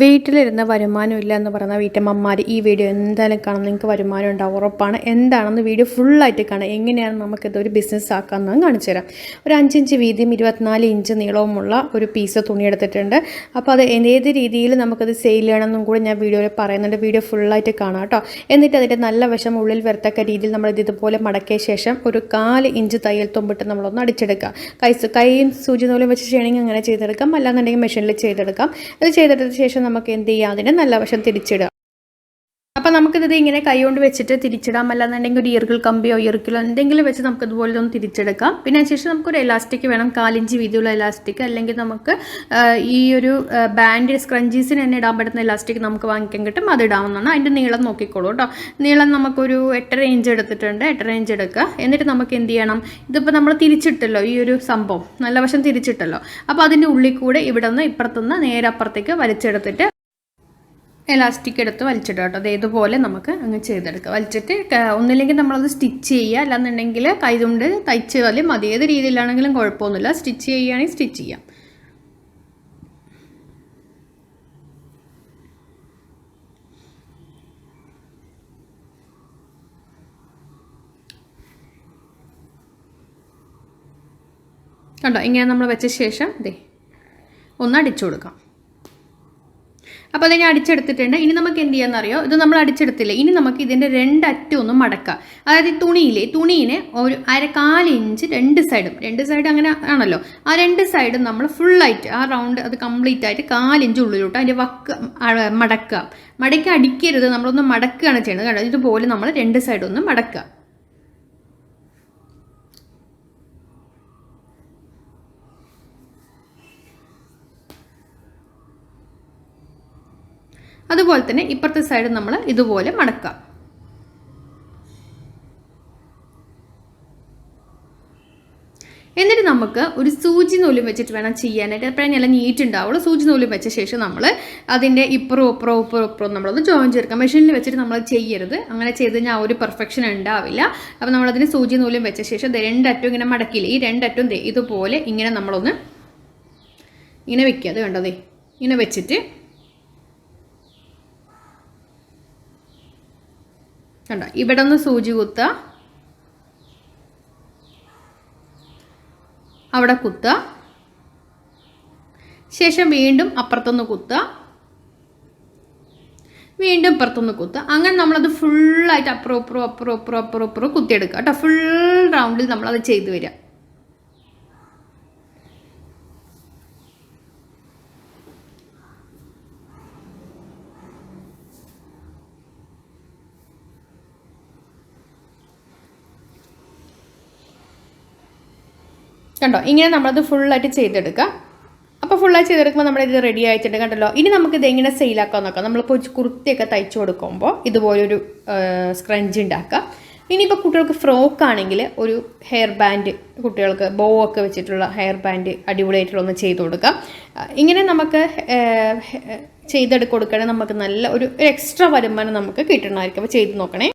വീട്ടിലിരുന്ന വരുമാനം ഇല്ല എന്ന് പറയുന്ന വീട്ടമ്മമാർ ഈ വീഡിയോ എന്തായാലും കാണാം. നിങ്ങൾക്ക് വരുമാനം ഉണ്ടാവും ഉറപ്പാണ്. എന്താണെന്ന് വീഡിയോ ഫുള്ളായിട്ട് കാണാം. എങ്ങനെയാണ് നമുക്കിത് ഒരു ബിസിനസ് ആക്കാമെന്ന് കാണിച്ചു തരാം. ഒരു അഞ്ചിഞ്ച് വീതിയും ഇരുപത്തിനാല് ഇഞ്ച് നീളവുമുള്ള ഒരു പീസ് തുണി എടുത്തിട്ടുണ്ട്. അപ്പോൾ അത് ഏത് രീതിയിൽ നമുക്കത് സെയിൽ ചെയ്യണമെന്നും കൂടി ഞാൻ വീഡിയോയിൽ പറയുന്നുണ്ട്. വീഡിയോ ഫുള്ളായിട്ട് കാണാം കേട്ടോ. എന്നിട്ട് അതിന്റെ നല്ല വശം ഉള്ളിൽ വരത്തക്ക രീതിയിൽ നമ്മൾ ഇതുപോലെ മടക്കിയ ശേഷം ഒരു കാൽ ഇഞ്ച് തയ്യൽ തുമ്പിട്ട് നമ്മളൊന്ന് അടിച്ചെടുക്കുക. കൈ കൈയും സൂചി നൂലും വെച്ച് ചെയ്യണമെങ്കിൽ അങ്ങനെ ചെയ്തെടുക്കാം. അല്ലാന്നുണ്ടെങ്കിൽ മെഷീനിൽ ചെയ്തെടുക്കാം. അത് ചെയ്തെടുത്ത ശേഷം നമുക്ക് എന്ത് ചെയ്യാം? അതിനെ നല്ല വശം തിരിച്ചിടുക. അപ്പോൾ നമുക്കിത് ഇങ്ങനെ കൈ കൊണ്ട് വെച്ചിട്ട് തിരിച്ചിടാം അല്ലാന്നുണ്ടെങ്കിൽ ഒരു ഇറുകിൾ കമ്പിയോ ഇറുക്കിലോ എന്തെങ്കിലും വെച്ച് നമുക്ക് ഇതുപോലെ ഒന്ന് തിരിച്ചെടുക്കാം. പിന്നെ അതിനുശേഷം നമുക്കൊരു എലാസ്റ്റിക് വേണം. കാലിഞ്ച് വീതിയുള്ള എലാസ്റ്റിക് അല്ലെങ്കിൽ നമുക്ക് ഈ ഒരു ബാൻഡ് സ്ക്രഞ്ചീസിന് തന്നെ ഇടാൻ പറ്റുന്ന എലാസ്റ്റിക് നമുക്ക് വാങ്ങിക്കാൻ കിട്ടും. അത് ഇടാവുന്നതാണ്. അതിന്റെ നീളം നോക്കിക്കോളൂ കേട്ടോ. നീളം നമുക്കൊരു എട്ടര ഇഞ്ച് എടുത്തിട്ടുണ്ട്. എട്ടര ഇഞ്ച് എടുക്കുക. എന്നിട്ട് നമുക്ക് എന്ത് ചെയ്യണം? ഇതിപ്പോൾ നമ്മൾ തിരിച്ചിട്ടല്ലോ ഈ ഒരു സംഭവം. നല്ല വശം തിരിച്ചിട്ടല്ലോ. അപ്പോൾ അതിന്റെ ഉള്ളിൽ കൂടെ ഇവിടെ നിന്ന് ഇപ്പുറത്തുനിന്ന് നേരെ അപ്പുറത്തേക്ക് വലിച്ചെടുത്തിട്ട് എലാസ്റ്റിക് എടുത്ത് വലിച്ചിടുക കേട്ടോ. അത് ഇതുപോലെ നമുക്ക് അങ്ങ് ചെയ്തെടുക്കുക വലിച്ചിട്ട് ഒന്നില്ലെങ്കിൽ നമ്മളത് സ്റ്റിച്ച് ചെയ്യുക. അല്ലാന്നുണ്ടെങ്കിൽ കൈകൊണ്ട് തയ്ച്ചാലും മതി. ഏത് രീതിയിലാണെങ്കിലും കുഴപ്പമൊന്നുമില്ല. സ്റ്റിച്ച് ചെയ്യുകയാണെങ്കിൽ സ്റ്റിച്ച് ചെയ്യാം. കണ്ടോ? ഇങ്ങനെ നമ്മൾ വെച്ച ശേഷം ദേ ഒന്ന് അടിച്ചു കൊടുക്കാം. അപ്പോൾ അത് ഞാൻ അടിച്ചെടുത്തിട്ടുണ്ട്. ഇനി നമുക്ക് എന്ത് ചെയ്യാമെന്നറിയോ ഇത് നമ്മൾ അടിച്ചെടുത്തില്ലേ? ഇനി നമുക്ക് ഇതിന്റെ രണ്ടറ്റം ഒന്ന് മടക്കാം. അതായത് ഈ തുണിയില്ലേ? തുണീനെ ഒരു അരക്കാൽ ഇഞ്ച് രണ്ട് സൈഡും. രണ്ട് സൈഡ് അങ്ങനെ ആണല്ലോ. ആ രണ്ട് സൈഡും നമ്മൾ ഫുള്ളായിട്ട് ആ റൗണ്ട് അത് കംപ്ലീറ്റ് ആയിട്ട് കാലിഞ്ച് ഉള്ളിലോട്ട് അതിന്റെ വക്ക് മടക്കുക. മടക്കി അടിക്കരുത്. നമ്മളൊന്ന് മടക്കുകയാണ് ചെയ്യുന്നത്. കേട്ടോ ഇതുപോലെ നമ്മൾ രണ്ട് സൈഡൊന്നും മടക്കുക. അതുപോലെ തന്നെ ഇപ്പുറത്തെ സൈഡ് നമ്മൾ ഇതുപോലെ മടക്കാം. എന്നിട്ട് നമുക്ക് ഒരു സൂചി നൂലും വെച്ചിട്ട് വേണം ചെയ്യാനായിട്ട്. എപ്പോഴും നല്ല നീറ്റ് ഉണ്ടാവുള്ളൂ. സൂചി നൂലും വെച്ച ശേഷം നമ്മൾ അതിന്റെ ഇപ്പുറവും ഇപ്പുറവും ഇപ്പുറവും ഇപ്പുറവും നമ്മളൊന്ന് ജോയിൻ ചേർക്കാം മെഷീനിൽ വെച്ചിട്ട് നമ്മൾ ചെയ്യരുത്. അങ്ങനെ ചെയ്ത് കഴിഞ്ഞാൽ ഒരു പെർഫെക്ഷൻ ഉണ്ടാവില്ല. അപ്പോൾ നമ്മളതിന് സൂചി നൂലും വെച്ച ശേഷം രണ്ടറ്റും ഇങ്ങനെ മടക്കില്ല? ഈ രണ്ടറ്റും ഇതുപോലെ ഇങ്ങനെ നമ്മളൊന്ന് ഇങ്ങനെ വെക്കുക. അത് കണ്ടോ ദേ? ഇങ്ങനെ വെച്ചിട്ട് കണ്ടോ? ഇവിടെ ഒന്ന് സൂചി കുത്തുക. അവിടെ കുത്തുക. ശേഷം വീണ്ടും അപ്പുറത്തൊന്ന് കുത്തുക. വീണ്ടും ഇപ്പുറത്തൊന്ന് കുത്തുക. അങ്ങനെ നമ്മളത് ഫുള്ളായിട്ട് അപ്പുറം അപ്പുറം അപ്പുറം അപ്പുറം അപ്പുറം അപ്പുറം കുത്തിയെടുക്കുക. കേട്ടോ? ഫുൾ റൗണ്ടിൽ നമ്മളത് ചെയ്തു വരിക. കണ്ടോ? ഇങ്ങനെ നമ്മളത് ഫുള്ളായിട്ട് ചെയ്തെടുക്കുക അപ്പോൾ ഫുള്ളായി ചെയ്തെടുക്കുമ്പോൾ നമ്മുടെ ഇത് റെഡി ആയിട്ടുണ്ട് കണ്ടല്ലോ? ഇനി നമുക്ക് ഇത് എങ്ങനെ സെയിലാക്കാൻ നോക്കാം. നമ്മളിപ്പോൾ കുർത്തിയൊക്കെ തയ്ച്ചു കൊടുക്കുമ്പോൾ ഇതുപോലൊരു സ്ക്രഞ്ച് ഉണ്ടാക്കുക ഇനിയിപ്പോൾ കുട്ടികൾക്ക് ഫ്രോക്ക് ആണെങ്കിൽ ഒരു ഹെയർ ബാൻഡ് കുട്ടികൾക്ക് ബോ ഒക്കെ വെച്ചിട്ടുള്ള ഹെയർ ബാൻഡ് അടിപൊളിയായിട്ടുള്ള ഒന്ന് ചെയ്ത് കൊടുക്കാം. ഇങ്ങനെ നമുക്ക് ചെയ്തെടുക്കൊടുക്കുകയാണെങ്കിൽ നമുക്ക് നല്ല ഒരു എക്സ്ട്രാ വരുമാനം നമുക്ക് കിട്ടണമായിരിക്കും. അപ്പോൾ ചെയ്ത് നോക്കണേ.